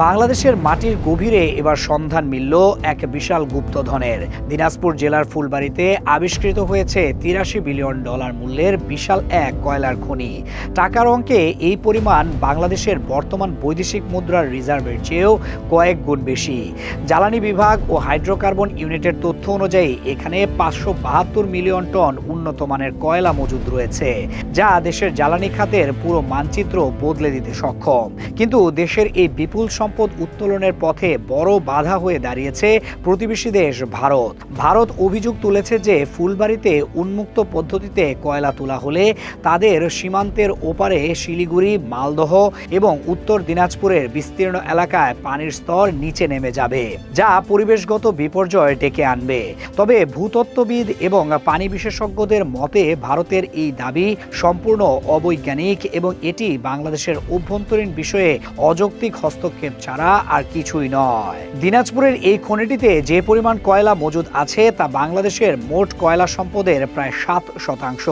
বাংলাদেশের মাটির গভীরে এবার সন্ধান মিলল এক বিশাল গুপ্তধনের। দিনাজপুর জেলার ফুলবাড়িতে আবিষ্কৃত হয়েছে তিরাশি বিলিয়ন ডলার মূল্যের বিশাল এক কয়লার খনি। টাকার অঙ্কে এই পরিমাণ বাংলাদেশের বর্তমান বৈদেশিক মুদ্রার রিজার্ভের চেয়েও কয়েক গুণ বেশি। জ্বালানি বিভাগ ও হাইড্রোকার্বন ইউনিটের তথ্য অনুযায়ী এখানে পাঁচশো বাহাত্তর মিলিয়ন টন উন্নত মানের কয়লা মজুদ রয়েছে, যা দেশের জ্বালানি খাতের পুরো মানচিত্র বদলে দিতে সক্ষম। কিন্তু দেশের এই বিপুল সম্পদ উত্তোলনের পথে বড় বাধা হয়ে দাঁড়িয়েছে প্রতিবেশী দেশ ভারত। ভারত অভিযোগ তুলেছে যে ফুলবাড়িতে উন্মুক্ত পদ্ধতিতে কয়লা তোলা হলে তাদের সীমান্তের ওপারে শিলিগুড়ি, মালদহ এবং উত্তর দিনাজপুরের বিস্তীর্ণ এলাকায় পানির স্তর নিচে নেমে যাবে, যা পরিবেশগত বিপর্যয় ডেকে আনবে। তবে ভূতত্ত্ববিদ এবং পানি বিশেষজ্ঞদের মতে ভারতের এই দাবি সম্পূর্ণ অবৈজ্ঞানিক এবং এটি বাংলাদেশের অভ্যন্তরীণ বিষয়ে অযৌক্তিক হস্তক্ষেপ ছাড়া আর কিছুই নয়। দিনাজপুরের এই খনিটিতে যে পরিমাণ কয়লা মজুদ আছে, তা বাংলাদেশের মোট কয়লা সম্পদের প্রায় সাত শতাংশ।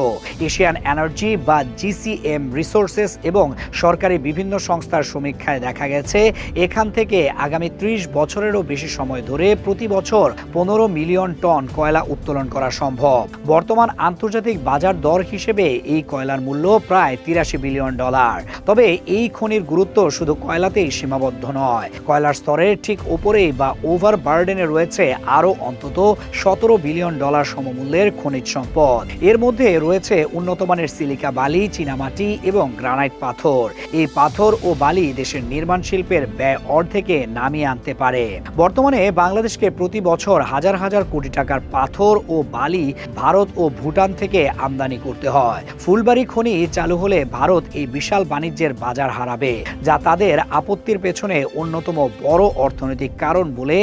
এশিয়ান এনার্জি বা জিসিএম রিসোর্সেস এবং সরকারি বিভিন্ন সংস্থার সমীক্ষায় দেখা গেছে, এখান থেকে আগামী ত্রিশ বছরেরও বেশি সময় ধরে প্রতি বছর পনেরো মিলিয়ন টন কয়লা উত্তোলন করা সম্ভব। বর্তমান আন্তর্জাতিক বাজার দর হিসেবে এই কয়লার মূল্য প্রায় তিরাশি বিলিয়ন ডলার। তবে এই খনির গুরুত্ব শুধু কয়লাতেই সীমাবদ্ধ নয় কয়লার স্তরের ঠিক ওপরেই বা ওভার বার্ডেনে রয়েছে আরও অন্তত সতেরো বিলিয়ন ডলার সমমূল্যের খনিজ সম্পদ। এর মধ্যে রয়েছে উন্নত মানের সিলিকা বালি, চীনামাটি এবং গ্রানাইট পাথর। এই পাথর ও বালি দেশের নির্মাণ শিল্পের ব্যয় অর্ধেকে নামিয়ে আনতে পারে। বর্তমানে বাংলাদেশকে প্রতি বছর হাজার হাজার কোটি টাকার পাথর ও বালি ভারত ও ভুটান থেকে আমদানি করতে হয়। ফুলবাড়ি খনি চালু হলে ভারত এই বিশাল বাণিজ্যের বাজার হারাবে, যা তাদের আপত্তির পেছনে অন্যতম বড় অর্থনৈতিক কারণ বলে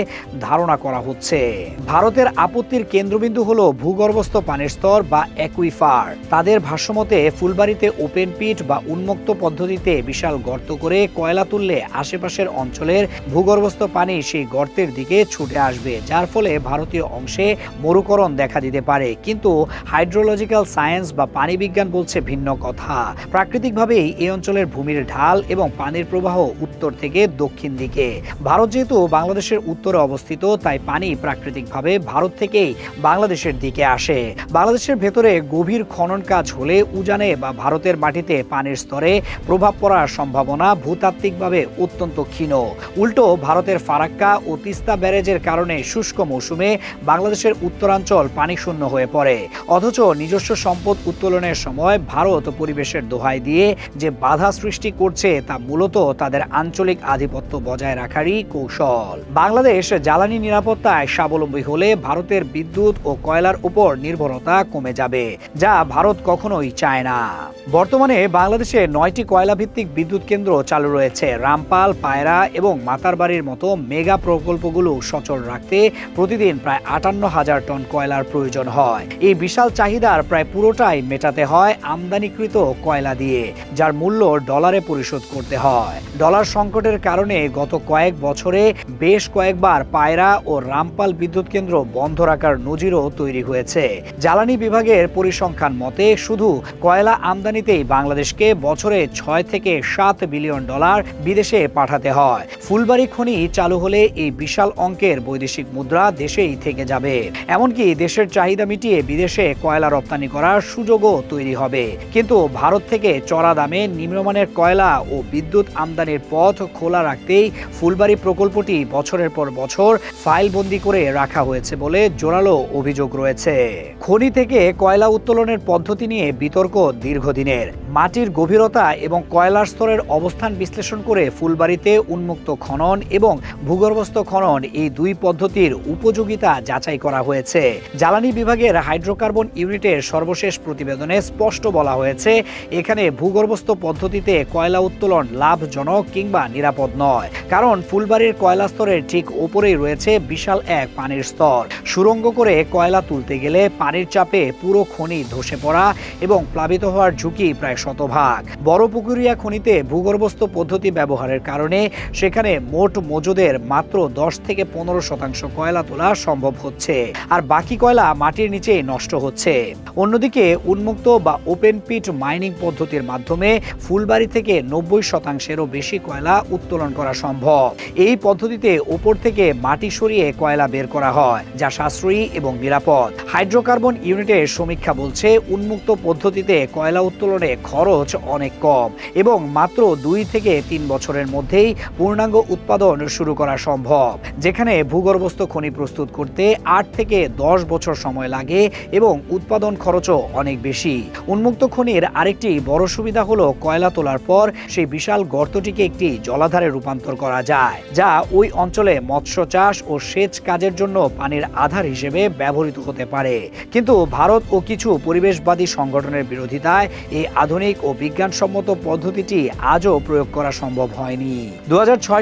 ধারণা করা হচ্ছে। ভারতের আপত্তির কেন্দ্রবিন্দু হলো ভূগর্ভস্থ পানির স্তর বা অ্যাকুইফার। তাদের ভাষ্যমতে, ফুলবাড়িতে ওপেন পিট বা উন্মুক্ত পদ্ধতিতে বিশাল গর্ত করে কয়লা তুললে আশেপাশের অঞ্চলের ভূগর্ভস্থ পানি সেই গর্তের দিকে ছুটে আসবে, যার ফলে ভারতীয় অংশে মরুকরণ দেখা দিতে পারে। কিন্তু হাইড্রোলজিক্যাল সায়েন্স বা পানি বিজ্ঞান বলছে ভিন্ন কথা। প্রাকৃতিকভাবেই এই অঞ্চলের ভূমির ঢাল এবং পানির প্রবাহ উত্তর থেকে দক্ষিণ দিকে। ভারত যেহেতু বাংলাদেশের উত্তরে অবস্থিত, তাই পানি প্রাকৃতিকভাবে ভারত থেকেই বাংলাদেশের দিকে আসে। বাংলাদেশের ভেতরে গভীর খনন কাজ হলে উজানে বা ভারতের মাটিতে পানির স্তরে প্রভাব পড়ার সম্ভাবনা ভূতাত্ত্বিকভাবে অত্যন্ত ক্ষীণ। উল্টো, ভারতের ফারাক্কা ও তিস্তা ব্যারেজের কারণে শুষ্ক মৌসুমে বাংলাদেশের উত্তরাঞ্চল পানি শূন্য হয়ে পড়ে। অথচ নিজস্ব সম্পদ উত্তোলনের সময় ভারত পরিবেশের দোহাই দিয়ে যে বাধা সৃষ্টি করছে তা মূলত তাদের আঞ্চলিক আধিপত্য বজায় রাখারই কৌশল। বাংলাদেশ জ্বালানি নিরাপত্তায় স্বাবলম্বী হলে ভারতের বিদ্যুৎ ও কয়লার উপর নির্ভরতা কমে যাবে, যা ভারত কখনোই চায় না। বর্তমানে বাংলাদেশে নয়টি কয়লা ভিত্তিক বিদ্যুৎ কেন্দ্র চালু রয়েছে। রামপাল, পায়রা এবং মাতারবাড়ির মতো মেগা প্রকল্পগুলো সচল রাখতে প্রতিদিন প্রায় আটান্ন হাজার টন কয়লার প্রয়োজন হয়। এই বিশাল চাহিদার প্রায় পুরোটাই মেটাতে হয় আমদানিকৃত কয়লা দিয়ে, যার মূল্য ডলারে পরিশোধ করতে হয়। ডলার সংকটের কারণে গত কয়েক বছরে বেশ কয়েকবার পায়রা ও রামপাল বিদ্যুৎ কেন্দ্র বন্ধ রাখার নজিরও তৈরি হয়েছে। জ্বালানি বিভাগের পরিসংখ্যান মতে, শুধু কয়লা আমদানিতেই বাংলাদেশকে বছরে ছয় থেকে সাত বিলিয়ন ডলার বিদেশে পাঠাতে হয়। ফুলবাড়ি খনি চালু হলে এই বিশাল অঙ্কের বৈদেশিক মুদ্রা দেশেই থেকে যাবে। এমনকি দেশের চাহিদা মিটিয়ে বিদেশে কয়লা রপ্তানি করার সুযোগও তৈরি হবে। কিন্তু ভারত থেকে চড়া দামে নিম্নমানের কয়লা ও বিদ্যুৎ আমদানির পথ খোলা রাখতেই ফুলবাড়ি প্রকল্পটি বছরের পর বছর ফাইলবন্দি করে রাখা হয়েছে বলে জোরালো অভিযোগ রয়েছে। খনি থেকে কয়লা উত্তোলনের পদ্ধতি নিয়ে বিতর্ক দীর্ঘদিনের। মাটির গভীরতা এবং কয়লার স্তরের অবস্থান বিশ্লেষণ করে ফুলবাড়িতে উন্মুক্ত খনন এবং ভূগর্ভস্থ খনন এই দুই পদ্ধতির উপযোগিতা যাচাই করা হয়েছে। জ্বালানি বিভাগের হাইড্রোকার্বন ইউনিটের সর্বশেষ প্রতিবেদনে স্পষ্ট বলা হয়েছে, এখানে ভূগর্ভস্থ পদ্ধতিতে কয়লা উত্তোলন লাভজনক কিংবা নিরাপদ নয়, কারণ ফুলবাড়ির কয়লা স্তরের ঠিক ওপরেই রয়েছে বিশাল এক পানির স্তর। সুরঙ্গ করে কয়লা তুলতে গেলে পানির চাপে পুরো খনি ধসে পড়া এবং প্লাবিত হওয়ার ঝুঁকি প্রায় শতভাগ। বড় পুকুরিয়া খনিতে ভূগর্ভস্থ পদ্ধতি ব্যবহারের কারণে সেখানে মোট মজুদের মাত্র দশ থেকে পনেরো শতাংশ কয়লা তোলা সম্ভব হচ্ছে, আর বাকি কয়লা মাটির নিচে নষ্ট হচ্ছে। অন্যদিকে, উন্মুক্ত বা ওপেন পিট মাইনিং পদ্ধতির মাধ্যমে ফুলবাড়ি থেকে নব্বই শতাংশেরও বেশি কয়লা উত্তোলন করা সম্ভব। এই পদ্ধতিতে ওপর থেকে মাটি সরিয়ে কয়লা বের করা হয়, যা সাশ্রয়ী এবং নিরাপদ। হাইড্রোকার্বন ইউনিটের সমীক্ষা বলছে, উন্মুক্ত পদ্ধতিতে কয়লা উত্তোলনে খরচ অনেক কম এবং মাত্র দুই থেকে তিন বছরের মধ্যেই পূর্ণাঙ্গ উৎপাদন শুরু করা সম্ভব, যেখানে ভূগর্ভস্থ খনি প্রস্তুত করতে আট থেকে দশ বছর সময় লাগে এবং উৎপাদন খরচও অনেক বেশি। উন্মুক্ত খনির আরেকটি বড় সুবিধা হলো কয়লা তোলার পর সেই বিশাল গর্তটিকে একটি জলাধারে রূপান্তর করা যায়, যা ওই অঞ্চলে মৎস্য চাষ ও সেচ কাজের জন্য পানির আধার হিসেবে ব্যবহৃত হতে পারে। কিন্তু ভারত ও কিছু পরিবেশবাদী সংগঠনের বিরোধিতায় এই আধুনিক ও বিজ্ঞানসম্মত পদ্ধতিটি আজও প্রয়োগ করা সম্ভব হয়নি। দু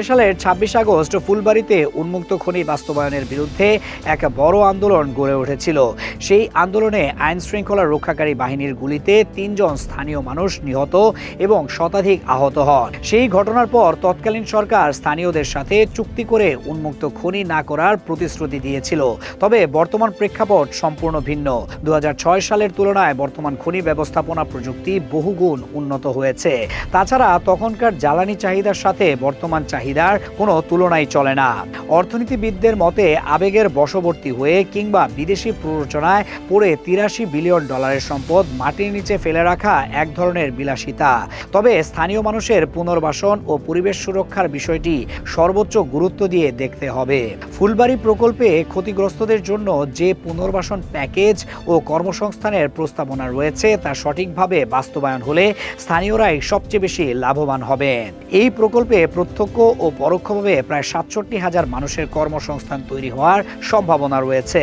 সালের ছাব্বিশ আগস্ট ফুলবাড়িতে উন্মুক্ত খনি বাস্তবায়নের বিরুদ্ধে এক বড় আন্দোলন গড়ে উঠেছিল। সেই আন্দোলনে আইন শৃঙ্খলা রক্ষাকারী বাহিনীর গুলিতে তিনজন স্থানীয় মানুষ নিহত এবং শতাধিক আহত হন। সেই ঘটনার পর তৎকালীন সরকার স্থানীয়দের সাথে চুক্তি করে উন্মুক্ত খনি না করার প্রতিশ্রুতি দিয়েছিল। তবে বর্তমান প্রেক্ষাপট সম্পূর্ণ ভিন্ন। দু হাজার ছয় সালের তুলনায় বর্তমান খনি ব্যবস্থাপনা প্রযুক্তি বহুগুণ উন্নত হয়েছে। তাছাড়া তখনকার জ্বালানি চাহিদার সাথে বর্তমান চাহিদার কোনো তুলনাই চলে না। অর্থনীতিবিদদের মতে, আবেগের বশবর্তী হয়ে কিংবা বিদেশি প্ররোচনায় পড়ে তিরাশি বিলিয়ন ডলারের সম্পদ মাটির নিচে ফেলে রাখা এক ধরনের বিলাসিতা। তবে স্থানীয় মানুষের পুনর্বাসন ও পরিবেশ সুরক্ষার বিষয়টি সর্বোচ্চ গুরুত্ব দিয়ে দেখতে হবে। ফুলবাড়ি প্রকল্পে ক্ষতিগ্রস্তদের জন্য যে পুনর্বাসন প্যাকেজ ও কর্মসংস্থানের প্রস্তাবনা রয়েছে, তা সঠিকভাবে বাস্তবায়ন হলে স্থানীয়রাই সবচেয়ে বেশি লাভবান হবেন। এই প্রকল্পে প্রত্যক্ষ ও পরোক্ষভাবে প্রায় সাতষট্টি হাজার মানুষের কর্মসংস্থান তৈরি হওয়ার সম্ভাবনা রয়েছে।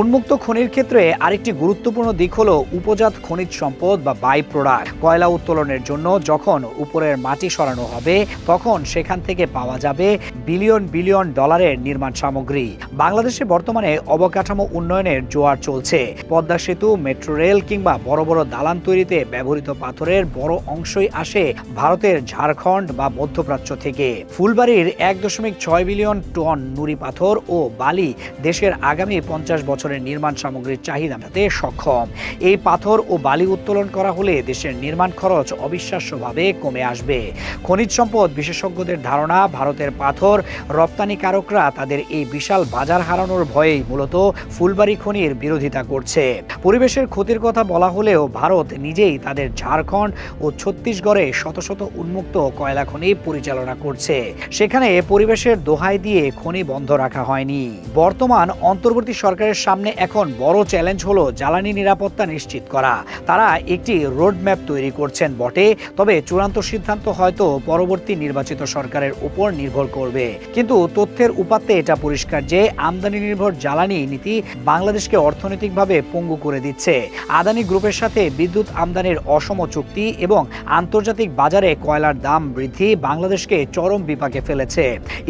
উন্মুক্ত খনির ক্ষেত্রে আরেকটি গুরুত্বপূর্ণ দিক হলো উপজাত খনিজ সম্পদ বা বাই প্রোডাক্ট কয়লা উত্তোলনের জন্য যখন উপরের মাটি সরানো হবে, তখন সেখান থেকে পাওয়া যাবে বিলিয়ন বিলিয়ন ডলারের নির্মাণ সামগ্রী। বাংলাদেশে বর্তমানে অবকাঠামো উন্নয়নের জোয়ার চলছে। পদ্মা সেতু, মেট্রো রেল কিংবা বড় বড় দালান তৈরিতে ব্যবহৃত পাথরের বড় অংশই আসে ভারতের ঝাড়খণ্ড বা মধ্যপ্রাচ্য থেকে। ফুলবাড়ির এক দশমিক ছয় বিলিয়ন টন নুড়ি পাথর ও বালি দেশের আগামী পঞ্চাশ বছরের নির্মাণ সামগ্রীর চাহিদা মেটাতে সক্ষম। এই পাথর ও বালি উত্তোলন করা হলে দেশের নির্মাণ খরচ অবিশ্বাস্যভাবে কমে আসবে। খনিজ সম্পদ বিশেষজ্ঞদের ধারণা, ভারতের পাথর রপ্তানিকারকরা তাদের এই বিশাল বাজার হারানোর ভয়েই মূলত ফুলবাড়ি খনির বিরোধিতা করছে। পরিবেশের ক্ষতির কথা বলা হলেও ভারত নিজেই তাদের ঝাড়খণ্ড ও ছত্তিশগড়ে শত শত উন্মুক্ত কয়লা খনি পরিচালনা করছে। সেখানে পরিবেশের দোহাই দিয়ে খনি বন্ধ রাখা হয়নি। বর্তমান অন্তর্বর্তী সরকারের সামনে এখন বড় চ্যালেঞ্জ হলো জ্বালানি নিরাপত্তা নিশ্চিত করা। তারা একটি রোডম্যাপ তৈরি করছেন বটে, তবে চূড়ান্ত সিদ্ধান্ত হয়তো পরবর্তী নির্বাচিত সরকারের উপর নির্ভর করবে। কিন্তু তথ্যের উপাত্তে এটা পরিষ্কার যে আমদানি নির্ভর জ্বালানি নীতি বাংলাদেশকে অর্থনৈতিকভাবে পঙ্গু করে দিচ্ছে। আদানি গ্রুপের সাথে বিদ্যুৎ আমদানির অসম চুক্তি এবং আন্তর্জাতিক বাজারে কয়লার দাম বৃদ্ধি বাংলাদেশকে চরম বিপাকে ফেলেছে।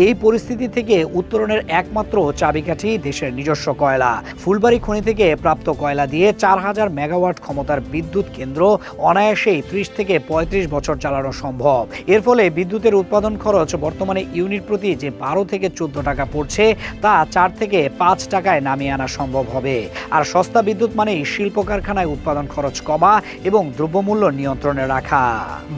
এই পরিস্থিতি থেকে উত্তরণের একমাত্র চাবিকাঠি দেশের নিজস্ব কয়লা। ফুলবাড়ি খনি থেকে প্রাপ্ত কয়লা দিয়ে চার হাজার মেগাওয়াট ক্ষমতার বিদ্যুৎ কেন্দ্র অনায়াসেই ত্রিশ থেকে পঁয়ত্রিশ বছর চালানো সম্ভব। এর ফলে বিদ্যুতের উৎপাদন খরচ বর্তমানে ইউনিট প্রতি যে বারো থেকে চোদ্দ টাকা পড়ছে, তা চার থেকে পাঁচ টাকায় নামিয়ে আনা সম্ভব হবে। আর সস্তা বিদ্যুৎ মানেই শিল্প কারখানায় উৎপাদন খরচ কমা এবং দ্রব্যমূল্য নিয়ন্ত্রণে রাখা।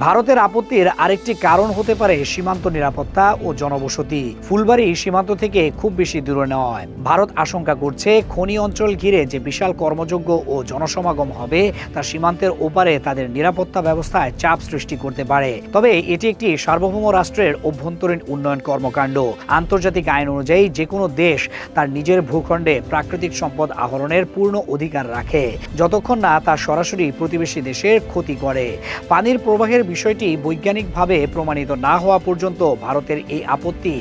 ভারতের আপত্তির আরেকটি কারণ হতে পারে সীমান্ত নিরাপত্তা ও জনবসতি। ফুলবাড়ি সীমান্ত থেকে খুব বেশি দূরে নয়। ভারত আশঙ্কা করছে, খনি অঞ্চল ঘিরে যে বিশাল কর্মযোগ্য ও জনসমাগম হবে, তা সীমান্তের ওপারে তাদের নিরাপত্তা ব্যবস্থায় চাপ সৃষ্টি করতে পারে। তবে এটি একটি সার্বভৌম রাষ্ট্রের অভ্যন্তরীণ উন্নয়ন কর্মকাণ্ড। আন্তর্জাতিক আইন অনুযায়ী যে কোনো দেশ তার নিজের ভূখণ্ডে প্রাকৃতিক সম্পদ আহরণের পূর্ণ অধিকার রাখে, যতক্ষণ না তা সরাসরি প্রতিবেশী দেশের ক্ষতি করে। পানির প্রবাহের বিষয়টি বৈজ্ঞানিকভাবে প্রমাণিত না হওয়া পর্যন্ত ভারতের এই আপত্তি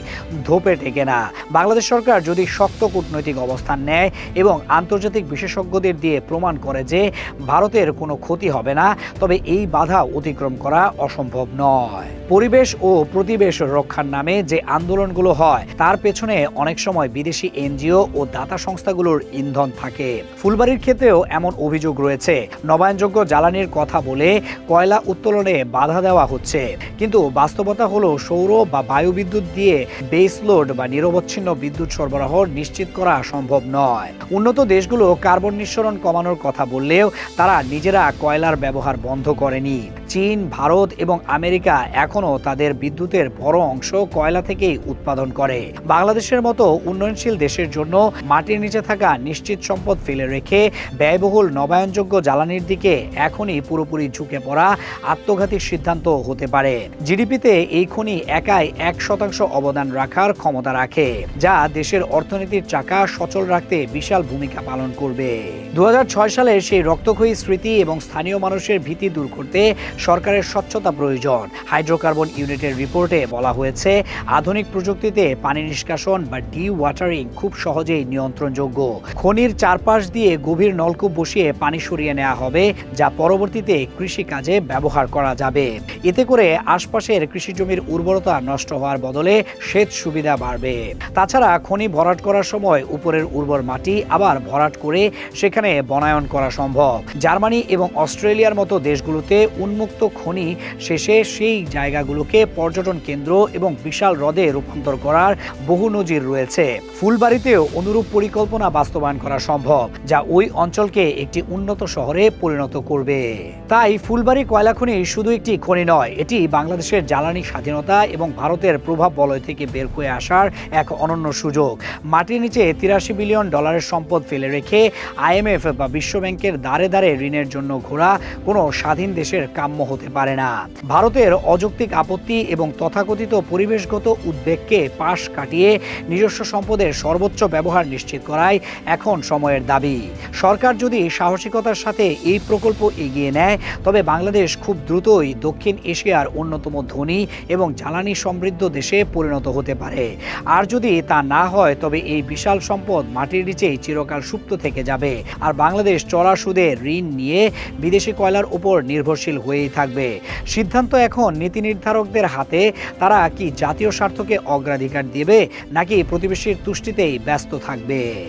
ধোপে টেকে না। বাংলাদেশ সরকার যদি শক্ত কূটনৈতিক অবস্থান নেয় এবং আন্তর্জাতিক বিশেষজ্ঞদের দিয়ে প্রমাণ করে যে ভারতের কোনো ক্ষতি হবে না, তবে এই বাধা অতিক্রম করা অসম্ভব নয়। পরিবেশ ও প্রতিবেশ রক্ষার নামে যে আন্দোলনগুলো হয়। তার পেছনে অনেক সময় বিদেশি এনজিও ও দাতা সংস্থাগুলোর ইন্ধন থাকে। ফুলবাড়ির ক্ষেত্রেও এমন অভিযোগ রয়েছে। নবায়নযোগ্য জ্বালানির কথা বলে কয়লা উত্তোলনে বাধা দেওয়া হচ্ছে। কিন্তু বাস্তবতা হলো সৌর বা বায়ুবিদ্যুৎ দিয়ে বেস লোড বা নিরবচ্ছিন্ন বিদ্যুৎ সরবরাহ নিশ্চিত করা সম্ভব নয়। উন্নত দেশগুলো কার্বন নিঃসরণ কমানোর কথা বললেও তারা নিজেরা কয়লার ব্যবহার বন্ধ করেনি। চীন, ভারত এবং আমেরিকা এখনও তাদের বিদ্যুতের বড় অংশ কয়লা থেকেই উৎপাদন করে। বাংলাদেশের মতো উন্নয়নশীল দেশের জন্য মাটির নিচে থাকা নিশ্চিত সম্পদ ফেলে রেখে ব্যয়বহুল নবায়নযোগ্য জ্বালানির দিকে এখনই পুরোপুরি ঝুঁকে পড়া আত্মঘাতী সিদ্ধান্ত হতে পারে। জিডিপিতে এই খনি একাই এক শতাংশ অবদান রাখার ক্ষমতা রাখে, যা দেশের অর্থনীতির চাকা সচল রাখতে বিশাল ভূমিকা পালন করবে। দুহাজার ছয় সালে সেই রক্তক্ষয়ী স্মৃতি এবং স্থানীয় মানুষের ভীতি দূর করতে সরকারের স্বচ্ছতা প্রয়োজন। হাইড্রোকার্বন ইউনিটের রিপোর্টে বলা হয়েছে, আধুনিক প্রযুক্তিতে পানি নিষ্কাশন বা ডি ওয়াটারিং খুব সহজেই নিয়ন্ত্রণযোগ্য। খনির চারপাশ দিয়ে গভীর নলকূপ বসিয়ে পানি সরিয়ে নেওয়া হবে, যা পরবর্তীতে কৃষিকাজে ব্যবহার করা যাবে। এতে করে আশপাশের কৃষি জমির উর্বরতা নষ্ট হওয়ার বদলে সেচ সুবিধা বাড়বে। তাছাড়া খনি ভরাট করার সময় উপরের উর্বর মাটি আবার ভরাট করে সেখানে বনায়ন করা সম্ভব। জার্মানি এবং অস্ট্রেলিয়ার মতো দেশগুলোতে উন্মুক্ত খনি শেষে সেই জায়গাগুলোকে পর্যটন কেন্দ্র এবং বিশাল হ্রদে রূপান্তর করার বহু নজির রয়েছে। ফুলবাড়িতেও অনুরূপ পরিকল্পনা বাস্তবায়ন করা সম্ভব, যা ওই অঞ্চলকে একটি উন্নত শহরে পরিণত করবে। তাই ফুলবাড়ি কয়লা খনি শুধু একটি খনি নয়, এটি বাংলাদেশের জ্বালানি স্বাধীনতা এবং ভারতের প্রভাব বলয় থেকে বের হয়ে আসার এক অনন্য সুযোগ। মাটির নিচে তিরাশি বিলিয়ন ডলারের সম্পদ ফেলে রেখে আইএমএফ বা বিশ্বব্যাংকের দ্বারে দ্বারে ঋণের জন্য ঘোরা কোনো স্বাধীন দেশের কাম্য হতে পারে না। ভারতের অযৌক্তিক আপত্তি এবং তথাকথিত পরিবেশগত উদ্বেগকে পাশ কাটিয়ে নিজস্ব সম্পদের সর্বোচ্চ ব্যবহার নিশ্চিত করাই এখন সময়ের দাবি। সরকার যদি সাহসিকতার সাথে এই প্রকল্প এগিয়ে নেয়, তবে বাংলাদেশ খুব দ্রুতই দক্ষিণ এশিয়ার অন্যতম ধনী এবং জ্বালানি সমৃদ্ধ দেশে পরিণত হতে পারে। আর যদি তা না হয়, তবে এই বিশাল সম্পদ মাটির নিচেই চিরকাল সুপ্ত থেকে যাবে। আর বাংলাদেশ চড়া সুদে ঋণ নিয়ে বিদেশি কয়লার উপর নির্ভরশীল হয়েই থাকবে। সিদ্ধান্ত এখন নীতি নির্ধারকদের হাতে। তারা কি জাতীয় স্বার্থকে অগ্রাধিকার দেবে, নাকি প্রতিবেশীর তুষ্টিতেই ব্যস্ত থাকবে?